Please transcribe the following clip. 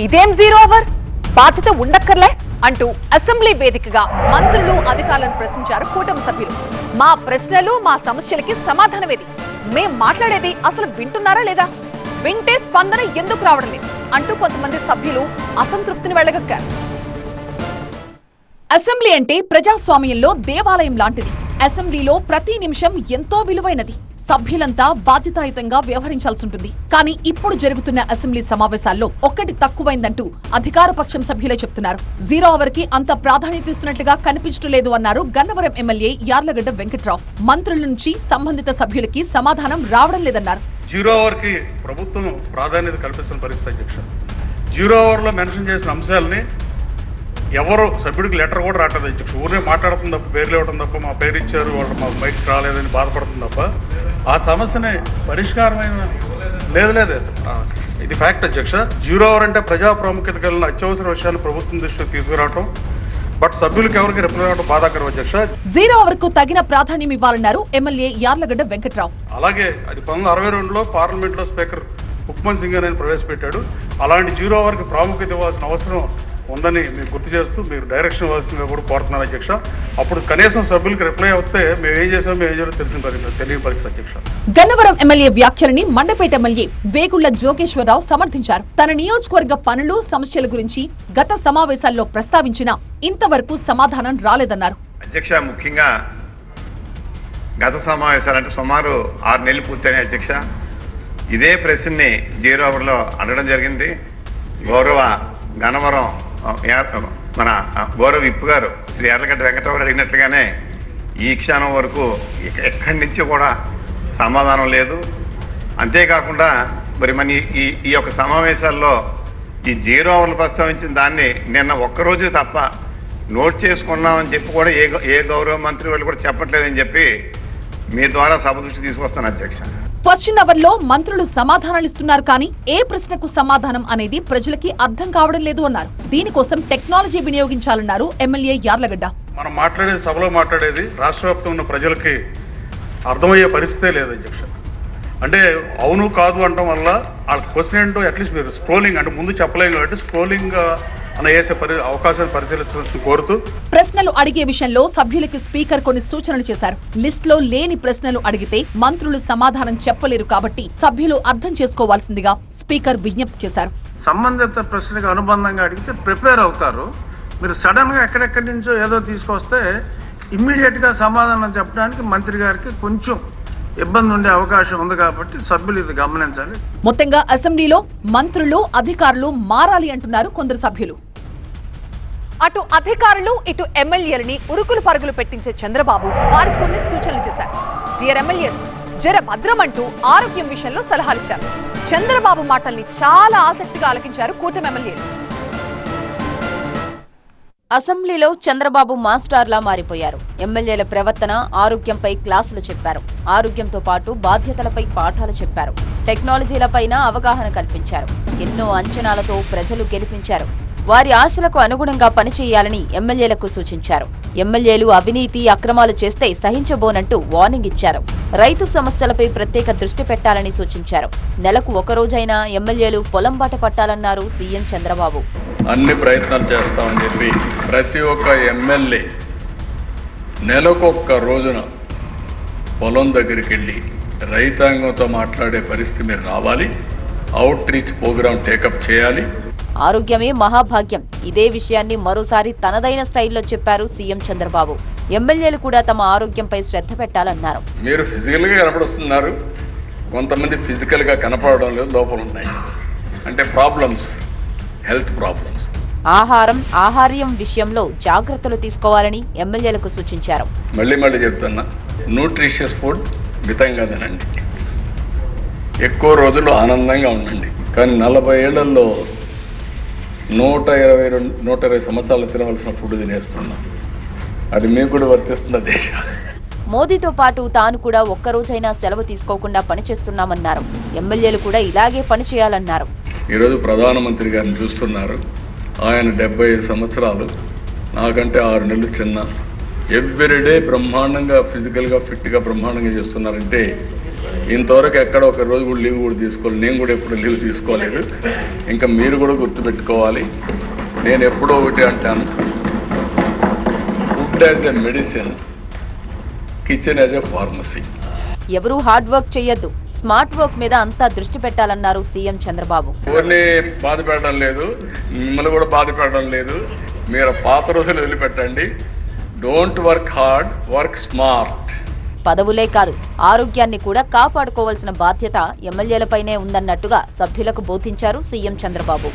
ఇదేం zero hour? బాధ్యత ఉండక్కర్లే అంటూ అసెంబ్లీ వేదికగా మంత్రులు అధికారులను ప్రశ్నించారు కూటమి సభ్యులు. మా ప్రశ్నలు మా సమస్యలకి సమాధానమేది? మేం మాట్లాడేది అసలు వింటున్నారా లేదా? వింటే స్పందన ఎందుకు రావడం లేదు? అంటూ కొంతమంది సభ్యులు అసంతృప్తిని వెళ్ళగక్కారు అసెంబ్లీ అంటే ప్రజాస్వామ్యంలో దేవాలయం లాంటిది. అసెంబ్లీలో ప్రతి నిమిషం ఎంతో విలువైనది. సభ్యులంతా బాధ్యతాయుతంగా వ్యవహరించాల్సి ఉంటుంది. కానీ ఇప్పుడు జరుగుతున్న అసెంబ్లీ సమావేశాల్లో ఒక్కటి తక్కువైందంటూ అధికార పక్షం సభ్యులే చెప్తున్నారు. జీరో అవర్కి అంత ప్రాధాన్యత ఇస్తున్నట్లుగా కనిపించడం లేదు అన్నారు గన్నవరం ఎమ్మెల్యే యార్లగడ్డ వెంకట్రావు. మంత్రుల నుంచి సంబంధిత సభ్యులకి సమాధానం రావడం లేదన్నారు. జీరో అవర్కి ప్రభుత్వం ప్రాధాన్యత కల్పించిన పరిస్థితి అధ్యక్ష. జీరో అవర్లో మెన్షన్ చేసిన అంశాలని ఎవరు సభ్యుడికి లెటర్ కూడా రావట్లేదు. అధ్యక్ష ఊరే మాట్లాడుతుంది తప్ప పేర్లు ఇవ్వడం తప్ప మా పేరు ఇచ్చారు వాళ్ళు మాకు బయటకు రాలేదని బాధపడుతుంది తప్ప ఆ సమస్యని పరిష్కారమైన లేదు లేదు. ఇది ఫ్యాక్ట్ అధ్యక్ష. జీరో అవర్ అంటే ప్రజా ప్రాముఖ్యత కలిగిన అత్యవసర విషయాలు ప్రభుత్వం దృష్టికి తీసుకురావటం బట్ సభ్యులకి ఎవరికి రిప్లై రావడం బాధాకరం అధ్యక్ష. జీరో అవర్కు తగిన ప్రాధాన్యం ఇవ్వాలన్నారు ఎమ్మెల్యే యార్లగడ్డ వెంకట్రావు. అలాగే అది పంతొమ్మిది అరవై రెండులో పార్లమెంట్లో స్పీకర్ హుక్మన్ సింగ్ అని ప్రవేశపెట్టాడు. అలాంటి జీరో అవర్కి ప్రాముఖ్యత ఇవ్వాల్సిన అవసరం ఉందని మీరు గుర్తు చేస్తూ మీరు డైరెక్షన్ ఇవ్వాల్సిందిగా కూడా కోరుతున్నాను అధ్యక్ష. అప్పుడు కనీసం సభ్యులకి రిప్లై అవుతే మేము ఏం చేసాం మేము ఏం చేయాలో తెలిసిన పరిస్థితి తెలియని పరిస్థితి అధ్యక్ష. గన్నవరం ఎమ్మెల్యే వ్యాఖ్యలని మండపేట ఎమ్మెల్యే వేగుళ్ళ జోగేశ్వరరావు సమర్థించారు. తన నియోజకవర్గ పనులు సమస్యల గురించి గత సమావేశాల్లో ప్రస్తావించినా ఇంతవరకు సమాధానం రాలేదన్నారు. అధ్యక్ష ముఖ్యంగా గత సమావేశాలు అంటే సుమారు ఆరు నెలలు పూర్తయినాయి అధ్యక్ష. ఇదే ప్రశ్నని జీరో అవర్లో అడగడం జరిగింది. గౌరవ యా- మన ఆ, గౌరవ విప్పు గారు శ్రీ ఎర్లగడ్డ వెంకటరావు అడిగినట్లుగానే ఈ క్షణం వరకు ఎక్కడి నుంచి కూడా సమాధానం లేదు. అంతేకాకుండా మరి మన ఈ- ఈ ఈ యొక్క సమావేశాల్లో ఈ జీరో అవర్లు ప్రస్తావించిన దాన్ని నిన్న ఒక్కరోజు తప్ప నోట్ చేసుకున్నామని చెప్పి కూడా ఏ ఏ గౌరవ మంత్రి వాళ్ళు కూడా చెప్పట్లేదని చెప్పి మీ ద్వారా సభ దృష్టి తీసుకొస్తాను అధ్యక్ష. క్వశ్చన్ అవర్లో మంత్రులు సమాధానాలు ఇస్తున్నారు కానీ ఏ ప్రశ్నకు సమాధానం అనేది ప్రజలకి అర్థం కావడం లేదు అన్నారు. దీనికోసం టెక్నాలజీ వినియోగించాలన్నారు ఎమ్మెల్యే యార్లగడ్డ. మనం మాట్లాడేది సభలో మాట్లాడేది రాష్ట్ర ఉన్న ప్రజలకి అర్థమయ్యే పరిస్థితే లేదు అధ్యక్ష. అంటే అవును కాదు అనడం వల్ల వాళ్ళ క్వశ్చన్ ఏంటో అట్లీస్ట్ మీరు స్క్రోలింగ్ అంటే ముందు చెప్పలేము కాబట్టి స్క్రోలింగ్ అన్న వేసే పరి అవకాశాన్ని పరిశీలించాల్సి కోరుతూ ప్రశ్నలు అడిగే విషయంలో సభ్యులకి స్పీకర్ కొన్ని సూచనలు చేశారు. లిస్ట్లో లేని ప్రశ్నలు అడిగితే మంత్రులు సమాధానం చెప్పలేరు కాబట్టి సభ్యులు అర్థం చేసుకోవాల్సిందిగా స్పీకర్ విజ్ఞప్తి చేశారు. సంబంధిత ప్రశ్నకు అనుబంధంగా అడిగితే ప్రిపేర్ అవుతారు. మీరు సడన్గా ఎక్కడెక్కడి నుంచో ఏదో తీసుకొస్తే ఇమ్మీడియట్గా సమాధానం చెప్పడానికి మంత్రి గారికి కొంచెం ఇబ్బంది ఉండే అవకాశం ఉంది కాబట్టి సభ్యులు ఇది గమనించాలి. మొత్తంగా అసెంబ్లీలో మంత్రులు అధికారులు మారాలి అంటున్నారు కొందరు సభ్యులు. అటు అధికారులు ఇటు ఎమ్మెల్యేలని ఉరుకులు పరుగులు పెట్టించే చంద్రబాబు వారికి కొన్ని సూచనలు చేశారు. డియర్ ఎమ్మెల్యేస్ జర భద్రమంటూ ఆరోగ్యం విషయంలో సలహాలిచ్చారు చంద్రబాబు మాటల్ని చాలా ఆసక్తిగా ఆలకించారు కూటమి ఎమ్మెల్యేలు. అసెంబ్లీలో చంద్రబాబు మాస్టార్లా మారిపోయారు. ఎమ్మెల్యేల ప్రవర్తన ఆరోగ్యంపై క్లాసులు చెప్పారు. ఆరోగ్యంతో పాటు బాధ్యతలపై పాఠాలు చెప్పారు. టెక్నాలజీలపైన అవగాహన కల్పించారు. ఎన్నో అంచనాలతో ప్రజలు గెలిపించారు. వారి ఆశలకు అనుగుణంగా పనిచేయాలని ఎమ్మెల్యేలకు సూచించారు. ఎమ్మెల్యేలు అవినీతి అక్రమాలు చేస్తే సహించబోనంటూ వార్నింగ్ ఇచ్చారు. రైతు సమస్యలపై ప్రత్యేక దృష్టి పెట్టాలని సూచించారు. నెలకు ఒక రోజైనా ఎమ్మెల్యేలు పొలం బాట పట్టాలన్నారు సీఎం చంద్రబాబు. అన్ని ప్రయత్నాలు చేస్తామని చెప్పి ప్రతి ఒక్క ఎమ్మెల్యే నెలకొక్క రోజున పొలం దగ్గరికి వెళ్ళి రైతాంగంతో మాట్లాడే పరిస్థితి మీరు రావాలి. అవుట్ రీచ్ ప్రోగ్రాం టేకప్ చేయాలి. ఆరోగ్యమే మహాభాగ్యం. ఇదే విషయాన్ని మరోసారి తనదైన స్టైల్లో చెప్పారు సీఎం చంద్రబాబు. ఎమ్మెల్యేలు కూడా తమ ఆరోగ్యంపై శ్రద్ధ పెట్టాలన్నారు. మీరు ఫిజికల్గా కనపడుస్తున్నారు. కొంతమంది ఫిజికల్గా కనపడడం లేదు లోపల ఉన్నాయి అంటే ప్రాబ్లమ్స్ హెల్త్ ప్రాబ్లమ్స్. ఆహారం ఆహార్యం విషయంలో జాగ్రత్తలు తీసుకోవాలని ఎమ్మెల్యేలకు సూచించారు. మళ్ళీ మళ్ళీ చెప్తున్నా న్యూట్రిషియస్ ఫుడ్ మితంగా తినండి. ఎక్కువ రోజులు ఆనందంగా ఉండండి. కానీ నలభై ఏళ్ళలో నూట ఇరవై రెండు నూట ఇరవై సంవత్సరాలు తినవలసిన ఫుడ్ తినేస్తున్నాం. అది మీకు కూడా వర్తిస్తున్న దేశం. మోదీతో పాటు తాను కూడా ఒక్కరోజైనా సెలవు తీసుకోకుండా పనిచేస్తున్నామన్నారు ఎమ్మెల్యేలు కూడా ఇలాగే పనిచేయాలన్నారు ఈరోజు ప్రధానమంత్రి గారిని చూస్తున్నారు. ఆయన డెబ్బై ఐదు సంవత్సరాలు నాకంటే ఆరు నెలలు చిన్న. ఎవ్రీడే బ్రహ్మాండంగా ఫిజికల్గా ఫిట్గా బ్రహ్మాండంగా చేస్తున్నారంటే ఇంతవరకు ఎక్కడ ఒక రోజు కూడా లీవ్ కూడా తీసుకోవాలి నేను కూడా ఎప్పుడు లీవ్ తీసుకోలేదు. ఇంకా మీరు కూడా గుర్తుపెట్టుకోవాలి. నేను ఎప్పుడో ఒకటి అంటాను food as a medicine kitchen as a pharmacy. ఎవరూ హార్డ్ వర్క్ చేయొద్దు స్మార్ట్ వర్క్ మీద అంతా దృష్టి పెట్టాలన్నారు సీఎం చంద్రబాబు. ఎవరిని బాధ పెట్టడం లేదు మిమ్మల్ని కూడా బాధ పెట్టడం లేదు. మీరు పాత రోజులు వదిలిపెట్టండి. Don't work hard work smart పదవులే కాదు ఆరోగ్యాన్ని కూడా కాపాడుకోవాల్సిన బాధ్యత ఎమ్మెల్యేలపైనే ఉందన్నట్టుగా సభ్యులకు బోధించారు సీఎం చంద్రబాబు.